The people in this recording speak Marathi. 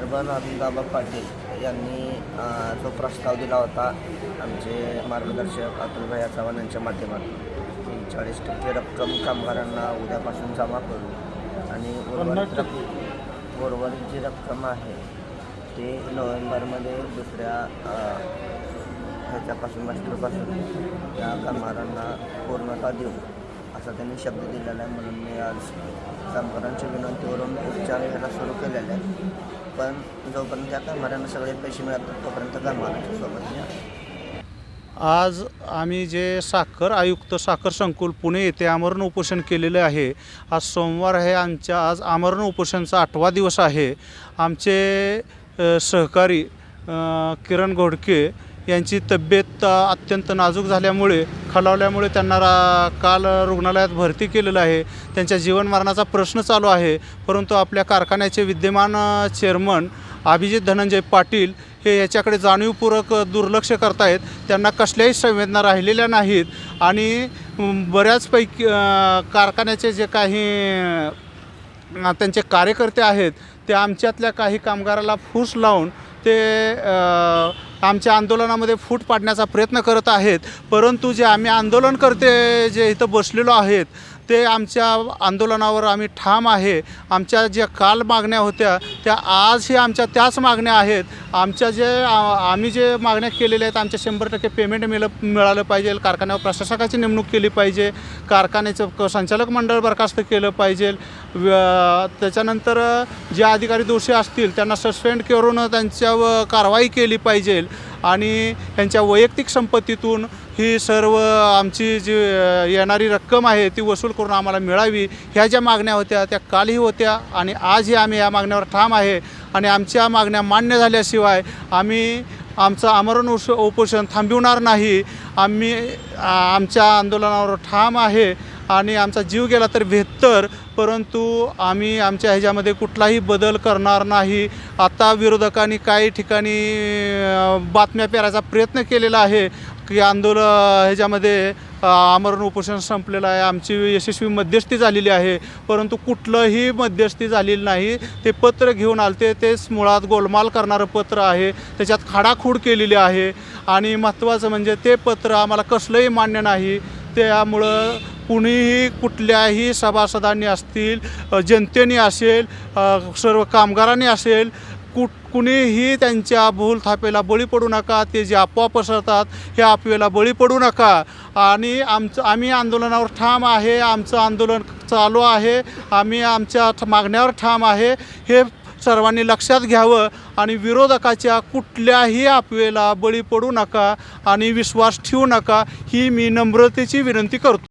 चेअरमन अभिताबा पाटील यांनी जो प्रस्ताव दिला होता आमचे मार्गदर्शक अतुलभया चव्हाण यांच्या माध्यमातून की चाळीस टक्के रक्कम कामगारांना उद्यापासून जमा करू आणि उर्वरित रक्कम उर्वरित जी रक्कम आहे ते नोव्हेंबरमध्ये दुसऱ्या ह्याच्यापासून मास्टरपासून त्या कामगारांना पूर्णता देऊ असा त्यांनी शब्द दिलेला आहे म्हणून मी आज कामगारांच्या विनंतीवरून उपचार घ्यायला सुरू केलेले आहे पण जोपर्यंत त्या कामगारांना सगळे पैसे मिळतात तोपर्यंत कामगारांच्या सोबत मी आज आम्ही जे साखर आयुक्त साखर संकुल पुणे येथे आमरण उपोषण केलेले आहे आज सोमवार आहे आमच्या आज आमरण उपोषणचा आठवा दिवस आहे. आमचे सहकारी किरण घोडके यांची तब्येत अत्यंत नाजूक झाल्यामुळे खालावल्यामुळे त्यांना रा काल रुग्णालयात भरती केलेलं आहे. त्यांच्या जीवनमरणाचा प्रश्न चालू आहे. परंतु आपल्या कारखान्याचे विद्यमान चेअरमन अभिजित धनंजय पाटील हे याच्याकडे जाणीवपूर्वक दुर्लक्ष करतायत. त्यांना कसल्याही संवेदना राहिलेल्या नाहीत आणि बऱ्याचपैकी कारखान्याचे जे काही त्यांचे कार्यकर्ते आहेत ते आमच्यातल्या काही कामगाराला फूस लावून ते आमच्या आंदोलनामध्ये फूट पाडण्याचा प्रयत्न करत आहेत. परंतु जे आम्ही आंदोलनकर्ते जे इथं बसलेलो आहेत ते आमच्या आंदोलनावर आम्ही ठाम आहे. आमच्या ज्या काल मागण्या होत्या त्या आजही आमच्या त्याच मागण्या आहेत. आमच्या जे आम्ही जे मागण्या केलेल्या आहेत आमच्या शंभर टक्के पेमेंट मिळ मिळालं पाहिजे. कारखान्यावर प्रशासकाची नेमणूक केली पाहिजे. कारखान्याचं संचालक मंडळ बरखास्त केलं पाहिजे. व्य- त्याच्यानंतर जे अधिकारी दोषी असतील त्यांना सस्पेंड करून त्यांच्यावर कारवाई केली पाहिजे. आणि त्यांच्या वैयक्तिक संपत्तीतून ही सर्व आमची जी येणारी रक्कम आहे ती वसूल करून आम्हाला मिळावी. ह्या ज्या मागण्या होत्या त्या कालही होत्या आणि आजही आम्ही या मागण्यावर ठाम आहे. आणि आमच्या मागण्या मान्य झाल्याशिवाय आम्ही आमचं आमरण उस उपोषण थांबविणार नाही. आम्ही आमच्या आंदोलनावर ठाम आहे आणि आमचा जीव गेला तर बेहत्तर परंतु आम्ही आमच्या ह्याच्यामध्ये कुठलाही बदल करणार नाही. आता विरोधकांनी काही ठिकाणी बातम्या पेरायचा प्रयत्न केलेला आहे. की आंदोलन ह्याच्यामध्ये आमरण उपोषण संपलेलं आहे. आमची यशस्वी मध्यस्थी झालेली आहे. परंतु कुठलंही मध्यस्थी झालेली नाही. ते पत्र घेऊन आलते. तेच मुळात गोलमाल करणारं पत्र आहे. त्याच्यात खाडाखूड केलेली आहे. आणि महत्त्वाचं म्हणजे ते पत्र आम्हाला कसलंही मान्य नाही. त्यामुळं कुणीही कुठल्याही सभासदांनी असतील जनतेने असेल सर्व कामगारांनी असेल कुठ कुणीही त्यांच्या भूल थापेला बळी पडू नका. ते जे अफवा पसरतात हे अफवेला बळी पडू नका. आणि आमचं आम्ही आंदोलनावर ठाम आहे. आमचं आंदोलन चालू आहे. आम्ही आमच्या मागण्यावर ठाम आहे. हे सर्वांनी लक्षात घ्यावं. आणि विरोधकाच्या कुठल्याही आपवेला बळी पडू नका आणि विश्वास ठेवू नका ही मी नम्रतेची विनंती करतो.